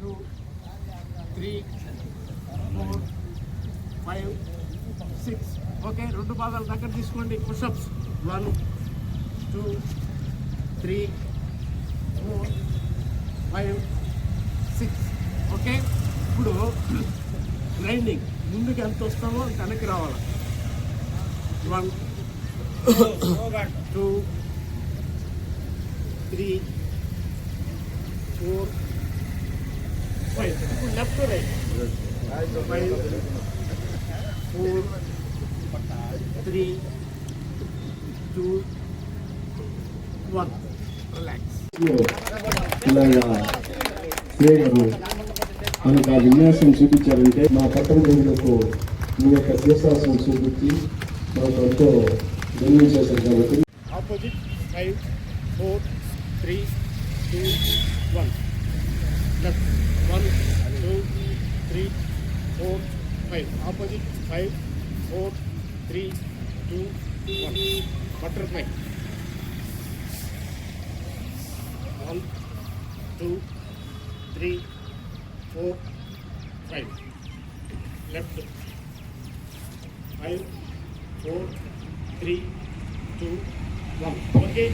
Two three four five six. Okay రెండు పాదాలు దగ్గర తీసుకోండి. Pushups one two three four five six okay? ఇప్పుడు గ్రైండింగ్ ముందుకు ఎంత వస్తామో వెనక్కి రావాలి. One two three four left ఇప్పుడు right. Right five four three two one ఇలాగా శ్రేయరు మనకు ఆ విన్యాసం చూపించారంటే మా పట్టణ ప్రజలకు మీ యొక్క శీర్షాసనం చూపించి మనకు ఎంతో విన్యం చేశారు కాబట్టి opposite five four three two one 5 opposite 5 4 3 2 1 butterfly 1 2 3 4 5 left 5 4 3 2 1 okay